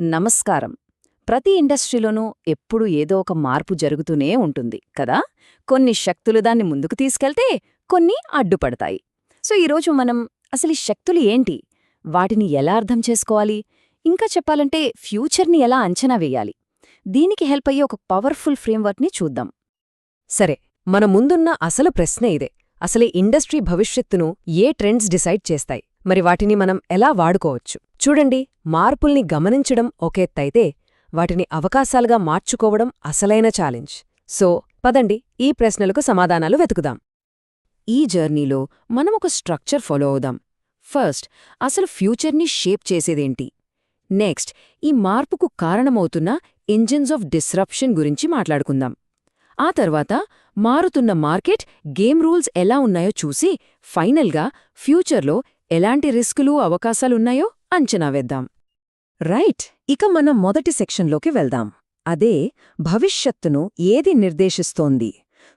నమస్కారం. ప్రతి ఇండస్ట్రీలోనూ ఎప్పుడూ ఏదో ఒక మార్పు జరుగుతూనే ఉంటుంది కదా? కొన్ని శక్తులు దాన్ని ముందుకు తీసుకెళ్తే కొన్ని అడ్డుపడతాయి. సో ఈరోజు మనం అసలు ఈ శక్తులు ఏంటి? వాటిని ఎలా అర్థం చేసుకోవాలి? ఇంకా చెప్పాలంటే ఫ్యూచర్ని ఎలా అంచనా వేయాలి? దీనికి హెల్ప్ అయ్యే ఒక పవర్ఫుల్ ఫ్రేమ్వర్క్ని చూద్దాం. సరే మన ముందున్న అసలు ప్రశ్న ఇదే. అసలే ఇండస్ట్రీ భవిష్యత్తును ఏ ట్రెండ్స్ డిసైడ్ చేస్తాయి? మరి వాటిని మనం ఎలా వాడుకోవచ్చు? చూడండి మార్పుల్ని గమనించడం ఒకెత్తైతే వాటిని అవకాశాలుగా మార్చుకోవడం అసలైన ఛాలెంజ్. సో పదండి ఈ ప్రశ్నలకు సమాధానాలు వెతుకుదాం. ఈ జర్నీలో మనం ఒక స్ట్రక్చర్ ఫాలో అవుదాం. ఫస్ట్ అసలు ఫ్యూచర్ని షేప్ చేసేదేంటి? నెక్స్ట్ ఈ మార్పుకు కారణమవుతున్న ఇంజిన్స్ ఆఫ్ డిస్రప్షన్ గురించి మాట్లాడుకుందాం. ఆ తర్వాత మారుతున్న మార్కెట్ గేమ్ రూల్స్ ఎలా ఉన్నాయో చూసి ఫైనల్గా ఫ్యూచర్లో ఎలాంటి రిస్కులు అవకాశాలున్నాయో అంచనా వేద్దాం. రైట్ ఇక మనం మొదటి సెక్షన్లోకి వెళ్దాం. అదే భవిష్యత్తును ఏది నిర్దేశిస్తోంది?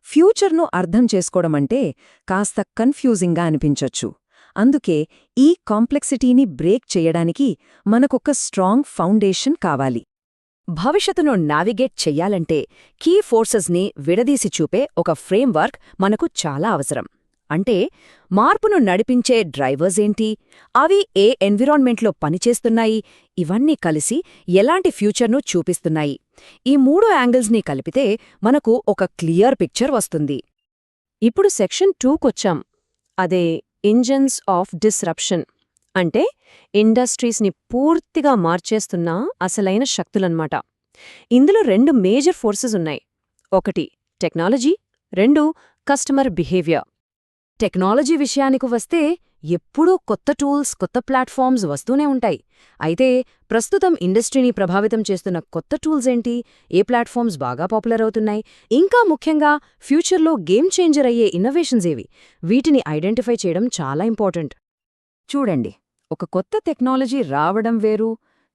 ఫ్యూచర్ను అర్థం చేసుకోవడమంటే కాస్త కన్ఫ్యూజింగ్గా అనిపించొచ్చు. అందుకే ఈ కాంప్లెక్సిటీని బ్రేక్ చేయడానికి మనకొక స్ట్రాంగ్ ఫౌండేషన్ కావాలి. భవిష్యత్తును నావిగేట్ చెయ్యాలంటే కీ ఫోర్సెస్ని విడదీసి చూపే ఒక ఫ్రేమ్వర్క్ మనకు చాలా అవసరం. అంటే మార్పును నడిపించే డ్రైవర్స్ ఏంటి? అవి ఏ ఎన్విరాన్మెంట్లో పనిచేస్తున్నాయి? ఇవన్నీ కలిసి ఎలాంటి ఫ్యూచర్ను చూపిస్తున్నాయి? ఈ మూడు యాంగిల్స్ని కలిపితే మనకు ఒక క్లియర్ పిక్చర్ వస్తుంది. ఇప్పుడు సెక్షన్ టూకొచ్చాం. అదే ఇంజన్స్ ఆఫ్ డిస్రప్షన్. అంటే ఇండస్ట్రీస్ని పూర్తిగా మార్చేస్తున్న అసలైన శక్తులన్నమాట. ఇందులో రెండు మేజర్ ఫోర్సెస్ ఉన్నాయి. ఒకటి టెక్నాలజీ రెండు కస్టమర్ బిహేవియర్. టెక్నాలజీ విషయానికి వస్తే ఎప్పుడూ కొత్త టూల్స్ కొత్త ప్లాట్ఫామ్స్ వస్తూనే ఉంటాయి. అయితే ప్రస్తుతం ఇండస్ట్రీని ప్రభావితం చేస్తున్న కొత్త టూల్స్ ఏంటి? ఏ ప్లాట్ఫామ్స్ బాగా పాపులర్ అవుతున్నాయి? ఇంకా ముఖ్యంగా ఫ్యూచర్లో గేమ్ చేంజర్ అయ్యే ఇన్నోవేషన్స్ ఏవి? వీటిని ఐడెంటిఫై చేయడం చాలా ఇంపార్టెంట్. చూడండి ఒక కొత్త టెక్నాలజీ రావడం వేరు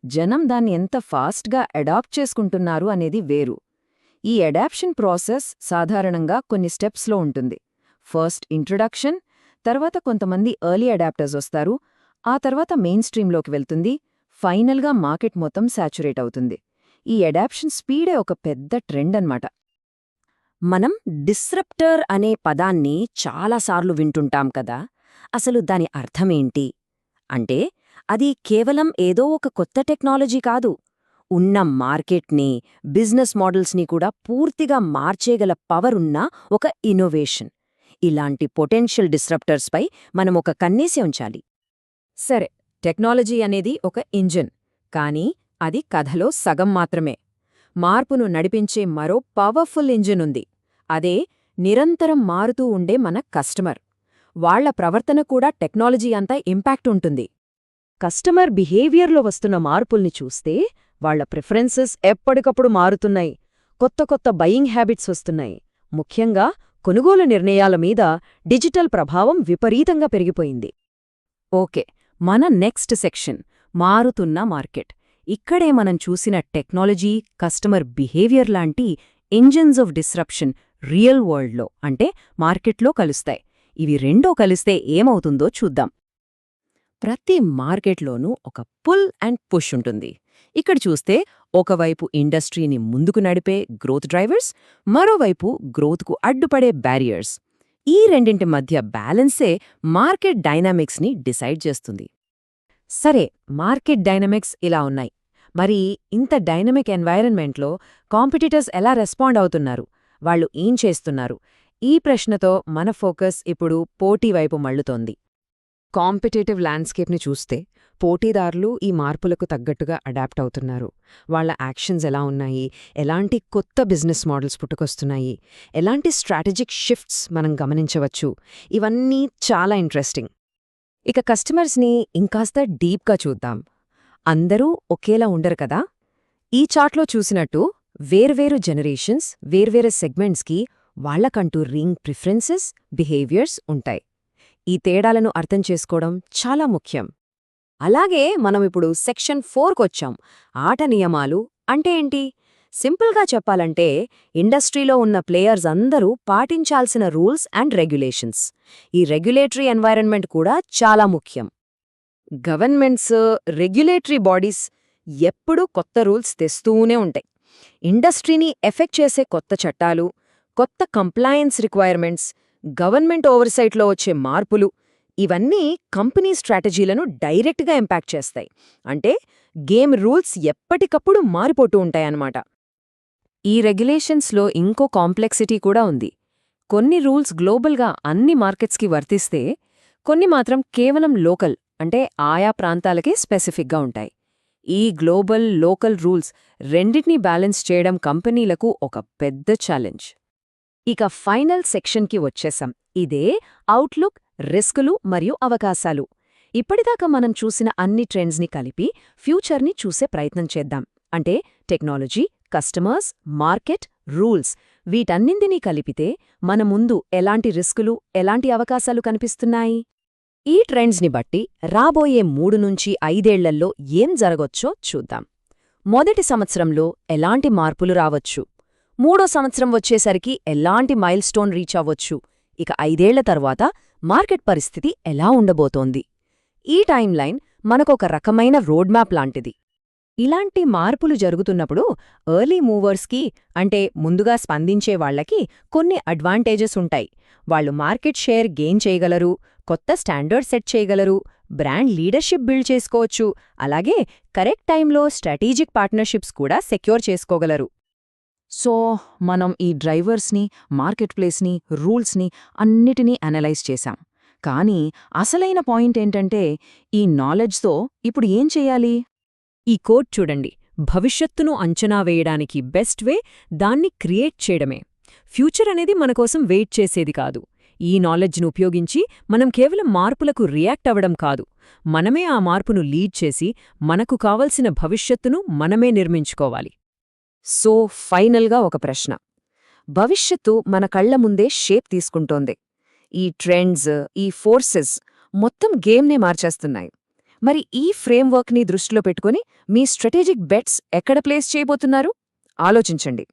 జనం దాన్ని ఎంత ఫాస్ట్గా అడాప్ట్ చేసుకుంటున్నారు అనేది వేరు. ఈ అడాప్షన్ ప్రాసెస్ సాధారణంగా కొన్ని స్టెప్స్లో ఉంటుంది. ఫస్ట్ ఇంట్రడక్షన్ తర్వాత కొంతమంది ఎర్లీ అడాప్టర్స్ వస్తారు. ఆ తర్వాత మెయిన్ స్ట్రీమ్లోకి వెళ్తుంది. ఫైనల్గా మార్కెట్ మొత్తం శాచురేట్ అవుతుంది. ఈ అడాప్షన్ స్పీడే ఒక పెద్ద ట్రెండ్ అన్నమాట. మనం డిస్రప్టర్ అనే పదాన్ని చాలాసార్లు వింటుంటాం కదా. అసలు దాని అర్థమేంటి అంటే అది కేవలం ఏదో ఒక కొత్త టెక్నాలజీ కాదు. ఉన్న మార్కెట్ని బిజినెస్ మోడల్స్ని కూడా పూర్తిగా మార్చేగల పవర్ ఉన్న ఒక ఇన్నోవేషన్. ఇలాంటి పొటెన్షియల్ డిస్రప్టర్స్పై మనం ఒక కన్నేసి ఉంచాలి. సరే టెక్నాలజీ అనేది ఒక ఇంజిన్ కానీ అది కథలో సగం మాత్రమే. మార్పును నడిపించే మరో పవర్ఫుల్ ఇంజిన్ ఉంది. అదే నిరంతరం మారుతూ ఉండే మన కస్టమర్. వాళ్ళ ప్రవర్తన కూడా టెక్నాలజీ అంతా ఇంపాక్ట్ ఉంటుంది. కస్టమర్ బిహేవియర్లో వస్తున్న మార్పుల్ని చూస్తే వాళ్ళ ప్రిఫరెన్సెస్ ఎప్పటికప్పుడు మారుతున్నాయి. కొత్త కొత్త బయింగ్ హ్యాబిట్స్ వస్తున్నాయి. ముఖ్యంగా కొనుగోలు నిర్ణయాల మీద డిజిటల్ ప్రభావం విపరీతంగా పెరిగిపోయింది. ఓకే మన నెక్స్ట్ సెక్షన్ మారుతున్న మార్కెట్. ఇక్కడే మనం చూసిన టెక్నాలజీ కస్టమర్ బిహేవియర్ లాంటి ఇంజిన్స్ ఆఫ్ డిస్రప్షన్ రియల్ వరల్డ్లో అంటే మార్కెట్లో కలుస్తాయి. ఇవి రెండో కలిస్తే ఏమవుతుందో చూద్దాం. ప్రతి మార్కెట్లోనూ ఒక పుల్ అండ్ పుష్ ఉంటుంది. ఇక్కడ చూస్తే ఒకవైపు ఇండస్ట్రీని ముందుకు నడిపే గ్రోత్ డ్రైవర్స్ మరోవైపు గ్రోత్కు అడ్డుపడే బ్యారియర్స్ ఈ రెండింటి మధ్య బ్యాలెన్సే మార్కెట్ డైనామిక్స్ని డిసైడ్ చేస్తుంది. సరే మార్కెట్ డైనమిక్స్ ఇలా ఉన్నాయి. మరి ఇంత డైనమిక్ ఎన్వైరన్మెంట్లో కాంపిటీటర్స్ ఎలా రెస్పాండ్ అవుతున్నారు? వాళ్ళు ఏం చేస్తున్నారు? ఈ ప్రశ్నతో మన ఫోకస్ ఇప్పుడు పోటీ వైపు మళ్ళుతోంది. కాంపిటేటివ్ ల్యాండ్స్కేప్ని చూస్తే పోటీదారులు ఈ మార్పులకు తగ్గట్టుగా అడాప్ట్ అవుతున్నారు. వాళ్ళ యాక్షన్స్ ఎలా ఉన్నాయి? ఎలాంటి కొత్త బిజినెస్ మోడల్స్ పుట్టుకొస్తున్నాయి? ఎలాంటి స్ట్రాటజిక్ షిఫ్ట్స్ మనం గమనించవచ్చు? ఇవన్నీ చాలా ఇంట్రెస్టింగ్. ఇక కస్టమర్స్ని ఇంకాస్త డీప్గా చూద్దాం. అందరూ ఒకేలా ఉండరు కదా? ఈ చార్ట్లో చూసినట్టు వేర్వేరు జనరేషన్స్ వేర్వేరు సెగ్మెంట్స్కి వాళ్ళకంటూ రింగ్ ప్రిఫరెన్సెస్ బిహేవియర్స్ ఉంటాయి. ఈ తేడాలను అర్థం చేసుకోవడం చాలా ముఖ్యం. అలాగే మనం ఇప్పుడు సెక్షన్ ఫోర్కొచ్చాం. ఆట నియమాలు అంటే ఏంటి? సింపుల్గా చెప్పాలంటే ఇండస్ట్రీలో ఉన్న ప్లేయర్స్ అందరూ పాటించాల్సిన రూల్స్ అండ్ రెగ్యులేషన్స్. ఈ రెగ్యులేటరీ ఎన్వైరన్మెంట్ కూడా చాలా ముఖ్యం. గవర్నమెంట్స్ రెగ్యులేటరీ బాడీస్ ఎప్పుడూ కొత్త రూల్స్ తెస్తూనే ఉంటాయి. ఇండస్ట్రీని ఎఫెక్ట్ చేసే కొత్త చట్టాలు కొత్త కంప్లయన్స్ రిక్వైర్మెంట్స్ గవర్నమెంట్ ఓవర్సైట్లో వచ్చే మార్పులు ఇవన్నీ కంపెనీ స్ట్రాటజీలను డైరెక్ట్గా ఇంపాక్ట్ చేస్తాయి. అంటే గేమ్ రూల్స్ ఎప్పటికప్పుడు మారిపోతూ ఉంటాయన్నమాట. ఈ రెగ్యులేషన్స్లో ఇంకో కాంప్లెక్సిటీ కూడా ఉంది. కొన్ని రూల్స్ గ్లోబల్గా అన్ని మార్కెట్స్కి వర్తిస్తే కొన్ని మాత్రం కేవలం లోకల్ అంటే ఆయా ప్రాంతాలకే స్పెసిఫిక్గా ఉంటాయి. ఈ గ్లోబల్ లోకల్ రూల్స్ రెండింటినీ బ్యాలెన్స్ చేయడం కంపెనీలకు ఒక పెద్ద ఛాలెంజ్. ఇక ఫైనల్ సెక్షన్కి వచ్చేసాం. ఇదే అవుట్లుక్ రిస్కులు మరియు అవకాశాలు. ఇప్పటిదాకా మనం చూసిన అన్ని ట్రెండ్స్ని కలిపి ఫ్యూచర్ని చూసే ప్రయత్నం చేద్దాం. అంటే టెక్నాలజీ కస్టమర్స్ మార్కెట్ రూల్స్ వీటన్నింటినీ కలిపితే మన ముందు ఎలాంటి రిస్కులు ఎలాంటి అవకాశాలు కనిపిస్తున్నాయి? ఈ ట్రెండ్స్ని బట్టి రాబోయే మూడు నుంచి ఐదేళ్ళల్లో ఏం జరగొచ్చో చూద్దాం. మొదటి సంవత్సరంలో ఎలాంటి మార్పులు రావచ్చు? మూడో సంవత్సరం వచ్చేసరికి ఎలాంటి మైల్స్టోన్ రీచ్ అవ్వచ్చు? ఇక ఐదేళ్ళ తర్వాత మార్కెట్ పరిస్థితి ఎలా ఉండబోతోంది? ఈ టైం లైన్ మనకొక రకమైన రోడ్ మ్యాప్ లాంటిది. ఇలాంటి మార్పులు జరుగుతున్నప్పుడు ఎర్లీ మూవర్స్కి అంటే ముందుగా స్పందించే వాళ్ళకి కొన్ని అడ్వాంటేజెస్ ఉంటాయి. వాళ్ళు మార్కెట్ షేర్ గెయిన్ చేయగలరు కొత్త స్టాండర్డ్ సెట్ చేయగలరు బ్రాండ్ లీడర్షిప్ బిల్డ్ చేసుకోవచ్చు అలాగే కరెక్ట్ టైంలో స్ట్రాటజిక్ పార్ట్నర్షిప్స్ కూడా సెక్యూర్ చేసుకోగలరు. సో మనం ఈ డ్రైవర్స్ని మార్కెట్ ప్లేస్ని రూల్స్ని అన్నిటినీ అనలైజ్ చేశాం. కానీ అసలైన పాయింట్ ఏంటంటే ఈ నాలెడ్జ్తో ఇప్పుడు ఏం చెయ్యాలి ఈ కోడ్ చూడండి. భవిష్యత్తును అంచనా వేయడానికి బెస్ట్ వే దాన్ని క్రియేట్ చేయడమే. ఫ్యూచర్ అనేది మనకోసం వెయిట్ చేసేది కాదు. ఈ నాలెడ్జ్ను ఉపయోగించి మనం కేవలం మార్పులకు రియాక్ట్ అవ్వడం కాదు. మనమే ఆ మార్పును లీడ్ చేసి మనకు కావలసిన భవిష్యత్తును మనమే నిర్మించుకోవాలి. సో ఫైనల్గా ఒక ప్రశ్న. భవిష్యత్తు మన కళ్ళ ముందే షేప్ తీసుకుంటోంది. ఈ ట్రెండ్స్ ఈ ఫోర్సెస్ మొత్తం గేమ్నే మార్చేస్తున్నాయి. మరి ఈ ఫ్రేమ్వర్క్ని దృష్టిలో పెట్టుకుని మీ స్ట్రాటజిక్ బెట్స్ ఎక్కడ ప్లేస్ చేయబోతున్నారు? ఆలోచించండి.